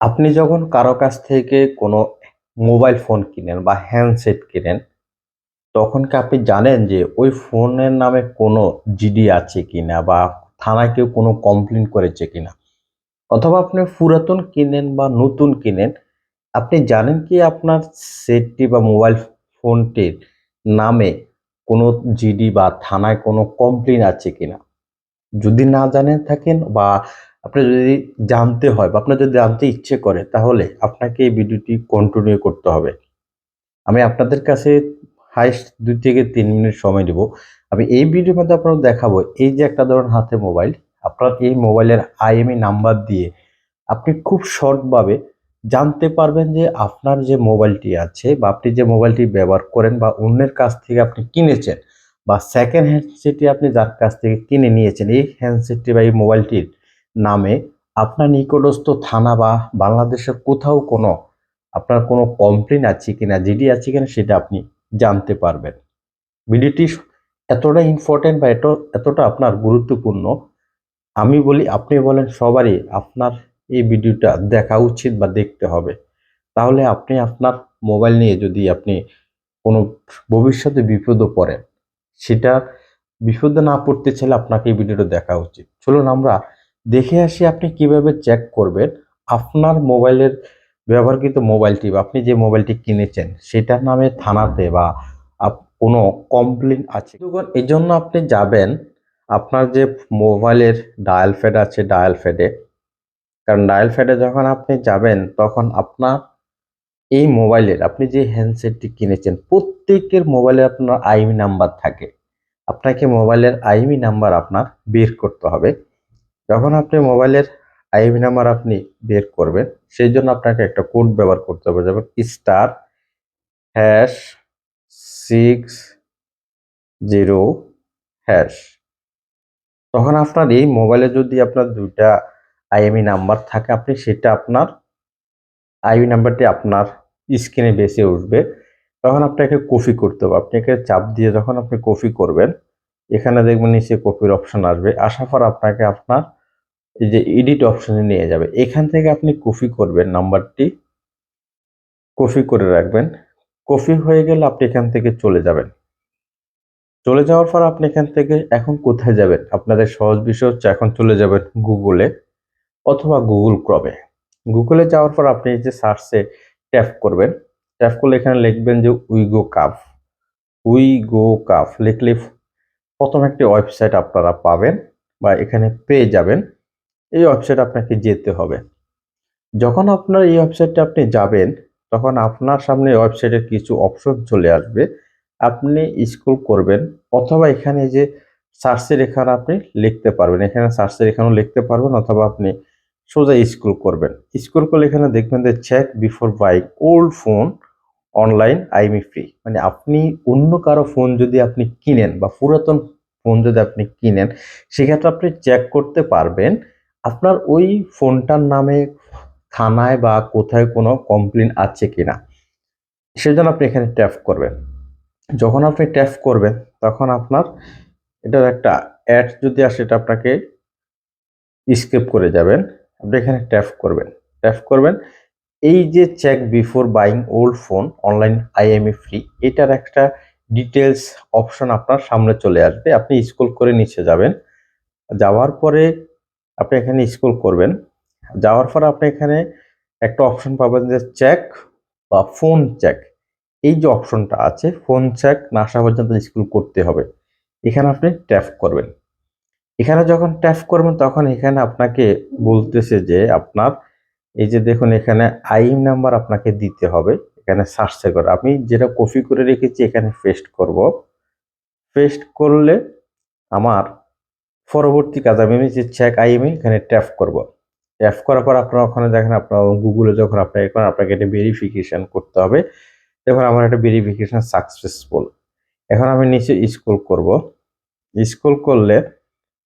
আপনি যখন কারও কাছ থেকে কোনো মোবাইল ফোন কিনেন বা হ্যান্ডসেট কিনেন, তখন কি আপনি জানেন যে ওই ফোনের নামে কোনো জিডি আছে কিনা বা থানায় কেউ কোনো কমপ্লেন করেছে কিনা? অথবা আপনি পুরাতন কিনেন বা নতুন কিনেন, আপনি জানেন কি আপনার সেটটি বা মোবাইল ফোনটির নামে কোনো জিডি বা থানায় কোনো কমপ্লেন আছে কিনা? যদি না জানেন থাকেন বা আপনার যদি জানতে হয় বা আপনার যদি জানতে ইচ্ছে করে তাহলে আপনাকে এই ভিডিওটি কন্টিনিউ করতে হবে। আমি আপনাদের কাছে হাইয়েস্ট ২ থেকে তিন মিনিট সময় নেব। আমি এই ভিডিওর মধ্যে আপনাদের দেখাবো এই যে একটা ধরুন হাতে মোবাইল, আপনার এই মোবাইলের আইএমই নাম্বার দিয়ে আপনি খুব শর্টভাবে জানতে পারবেন যে আপনার যে মোবাইলটি আছে বা আপনি যে মোবাইলটি ব্যবহার করেন বা অন্যের কাছ থেকে আপনি কিনেছেন বা সেকেন্ড হ্যান্ডসেটটি আপনি যার কাছ থেকে কিনে নিয়েছেন এই হ্যান্ডসেটটি বা এই মোবাইলটির নামে আপনার নিকটস্থ থানা বা বাংলাদেশের কোথাও কোনো আপনার কোনো কমপ্লেন আছে কিনা, জিডি আছে কিনা সেটা আপনি জানতে পারবেন। ভিডিওটি এতটা ইম্পর্টেন্ট বা এত এতটা আপনার গুরুত্বপূর্ণ, আমি বলি আপনি বলেন সবারই আপনার এই ভিডিওটা দেখা উচিত বা দেখতে হবে। তাহলে আপনি আপনার মোবাইল নিয়ে যদি আপনি কোনো ভবিষ্যতে বিপদে পড়েন, সেটা বিপদে না পড়তে চাইলে আপনাকে এই ভিডিওটা দেখা উচিত। চলুন আমরা দেখে আসি আপনি কীভাবে চেক করবেন। আপনার মোবাইলের ব্যবহারকৃত মোবাইলটি বা আপনি যে মোবাইলটি কিনেছেন সেটার নামে থানাতে বা কোনো কমপ্লেন আছে। এই জন্য আপনি যাবেন আপনার যে মোবাইলের ডায়াল ফ্যাড আছে ডায়াল ফ্যাডে কারণ ডায়াল ফ্যাডে যখন আপনি যাবেন, তখন আপনার এই মোবাইলের আপনি যে হ্যান্ডসেটটি কিনেছেন, প্রত্যেকের মোবাইলে আপনার আইমি নাম্বার থাকে। আপনাকে মোবাইলের আইমি নাম্বার আপনার বের করতে হবে। যখন আপনি মোবাইলের আইমি নাম্বার আপনি বের করবেন, সেই জন্য আপনাকে একটা কোড ব্যবহার করতে হবে, যেমন star hash six zero hash. তখন আপনার এই মোবাইলে যদি আপনার দুইটা আইএমই নাম্বার থাকে, আপনি সেটা আপনার আইএমই নাম্বারটি আপনার স্ক্রিনে বেসে উঠবে, তখন আপনাকে কপি করতে হবে। আপনাকে চাপ দিয়ে যখন আপনি কপি করবেন, এখানে দেখবেন নিচে কপির অপশন আসবে। আসার পর আপনাকে আপনার এই যে এডিট অপশনে নিয়ে যাবে। এখান থেকে আপনি কপি করবেন নাম্বারটি কপি করে রাখবেন। কপি হয়ে গেলে আপনি এখান থেকে চলে যাবেন। চলে যাওয়ার পর আপনি এখান থেকে এখন কোথায় যাবেন? আপনাদের সহজ বিষয় হচ্ছে এখন চলে যাবেন গুগলে অথবা গুগল ক্রমে গুগলে যাওয়ার পর আপনি যে সার্চে ট্যাপ করবেন। ট্যাপ করলে এখানে লিখবেন যে উইগো কাফ উইগো কাফ লিখলে প্রথম একটি ওয়েবসাইট আপনারা পাবেন বা এখানে পেয়ে যাবেন। এই ওয়েবসাইট আপনাকে যেতে হবে। যখন আপনার এই ওয়েবসাইটে আপনি যাবেন, তখন আপনার সামনে ওয়েবসাইটের কিছু অপশন চলে আসবে। আপনি স্ক্রল করবেন অথবা এখানে যে সার্চের এখানে আপনি লিখতে পারবেন। এখানে সার্চের এখানেও লিখতে পারবেন অথবা আপনি সোজা স্ক্রল করবেন। স্ক্রল করলে এখানে দেখবেন যে check before buying old phone online IMEI free মানে আপনি অন্য কারও ফোন যদি আপনি কিনেন বা পুরাতন ফোন যদি আপনি কিনেন, সেক্ষেত্রে আপনি চেক করতে পারবেন। আপনার ওই ফোনটার নামে থানায় বা কোথায় কোনো কমপ্লেন আছে কিনা, সেজন্য আপনি এখানে ট্যাপ করবেন। যখন আপনি ট্যাপ করবেন, তখন আপনার এটার একটা অ্যাড যদি আসে, এটা আপনাকে স্কিপ করে যাবেন। আপনি এখানে ট্যাপ করবেন। ট্যাপ করবেন। এই যে check before buying old phone online IMEI free এটার একটা ডিটেলস অপশন আপনার সামনে চলে আসবে। আপনি স্কুল করে নিচে যাবেন। যাওয়ার পরে আপনি এখানে স্কুল করবেন। যাওয়ার পরে আপনি এখানে একটা অপশন পাবেন যে চেক বা ফোন চেক এই যে অপশনটা আছে ফোন চেক না আসা পর্যন্ত স্কুল করতে হবে। এখানে আপনি ট্যাপ করবেন। এখানে যখন ট্যাপ করবেন, তখন এখানে আপনাকে বলতেছে যে আপনার এই যে দেখুন, এখানে আইম নাম্বার আপনাকে দিতে হবে। এখানে সার্চে করে। আমি যেটা কপি করে রেখেছি, এখানে পেস্ট করব। পেস্ট করলে আমার পরবর্তী কাজ, আমি যে চেক আইএমই এখানে ট্যাপ করব। ট্যাপ করার পর আপনার ওখানে দেখেন, আপনার গুগলে যখন আপনি এখন আপনাকে এটা ভেরিফিকেশন করতে হবে। দেখুন, আমার একটা ভেরিফিকেশন সাকসেসফুল এখন আমি নিচে স্ক্রল করব। স্ক্রল করলে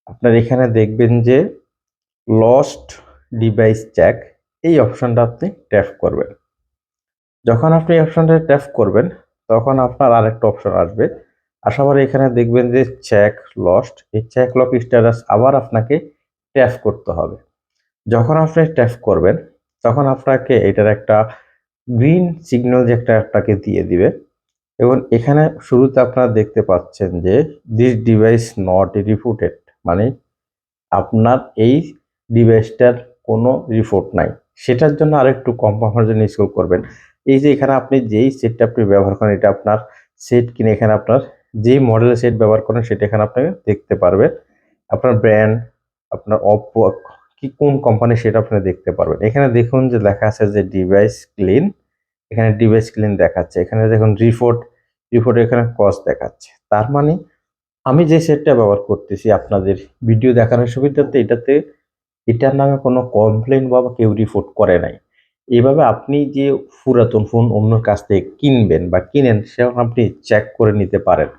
আপনার এখানে দেখবেন যে লস্ট ডিভাইস চেক এই অপশনটা আপনি ট্যাপ করবেন। যখন আপনি অপশনটা ট্যাপ করবেন, তখন আপনার আরেকটা অপশন আসবে। আসার পরে এখানে দেখবেন যে চেক লস্ট এই চেক লক স্ট্যাটাস আবার আপনাকে ট্যাপ করতে হবে। যখন আপনি ট্যাপ করবেন, তখন আপনাকে এটার একটা গ্রিন সিগন্যাল যে একটা আপনাকে দিয়ে দিবে। এবং এখানে শুরুতে আপনারা দেখতে পাচ্ছেন যে দিস ডিভাইস নট রিপোর্টেড মানে আপনার এই ডিভাইসটার কোনো রিপোর্ট নাই। সেটার জন্য আরেকটু কম পাওয়ার জন্য করবেন। এই যে এখানে আপনি যেই সেটটা আপনি ব্যবহার করেন, এটা আপনার সেট কিনে এখানে আপনার যেই মডেলের সেট ব্যবহার করেন, সেটা এখানে আপনাকে দেখতে পারবেন আপনার ব্র্যান্ড আপনার অপো কি কোন কোম্পানি সেটা আপনি দেখতে পারবেন। এখানে দেখুন যে লেখা আছে যে ডিভাইস ক্লিন এখানে ডিভাইস ক্লিন দেখাচ্ছে। এখানে দেখুন রিপোর্ট রিপোর্ট এখানে কস্ট দেখাচ্ছে। তার মানে আমি যে সেটটা ব্যবহার করতেছি, আপনাদের ভিডিও দেখানোর সুবিধাতে এটাতে, এটার নামে কোনো কমপ্লেন বা কেউ রিপোর্ট করে নাই। এইভাবে আপনি যে পুরাতন ফোন অন্যর কাছ থেকে কিনবেন বা কিনেন, সেটা আপনি চেক করে নিতে পারেন।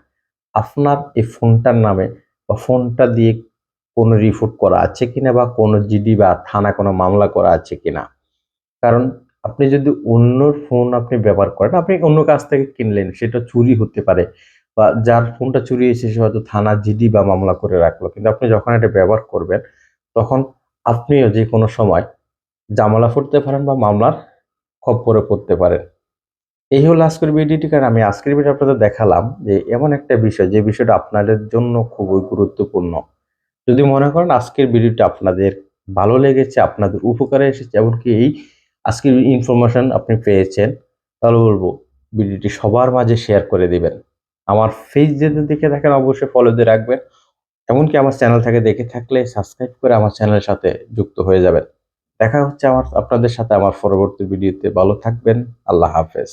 আপনার এই ফোনটার নামে বা ফোনটা দিয়ে কোনো রিপোর্ট করা আছে কিনা বা কোনো জিডি বা থানা কোনো মামলা করা আছে কিনা? কারণ আপনি যদি অন্য ফোন আপনি ব্যবহার করেন, আপনি অন্য কাছ থেকে কিনলেন, সেটা চুরি হতে পারে বা যার ফোনটা চুরি হয়েছে, সে হয়তো থানা জিডি বা মামলা করে রাখল। কিন্তু আপনি যখন এটা ব্যবহার করবেন, তখন আপনিও যে কোনো সময় জামালা ফুটতে পারেন বা মামলার খপ্পরে পড়তে পারেন। এই হলো আজকের ভিডিওটি, কারণ আমি আজকের ভিডিও আপনাদের দেখালাম যে এমন একটা বিষয়, যে বিষয়টা আপনাদের জন্য খুবই গুরুত্বপূর্ণ। যদি মনে করেন আজকের ভিডিওটা আপনাদের ভালো লেগেছে, আপনাদের উপকারে এসেছে, এমনকি এই আজকের ইনফরমেশন আপনি পেয়েছেন, তাহলে বলব ভিডিওটি সবার মাঝে শেয়ার করে দিবেন। আমার ফেস যদি দেখে থাকেন, অবশ্যই ফলো দিয়ে রাখবেন। এমনকি আমার চ্যানেল থেকে দেখে থাকলে সাবস্ক্রাইব করে আমার চ্যানেলের সাথে যুক্ত হয়ে যাবেন। দেখা হচ্ছে আমার, আপনাদের সাথে আমার পরবর্তী ভিডিওতে। ভালো থাকবেন, আল্লাহ হাফেজ।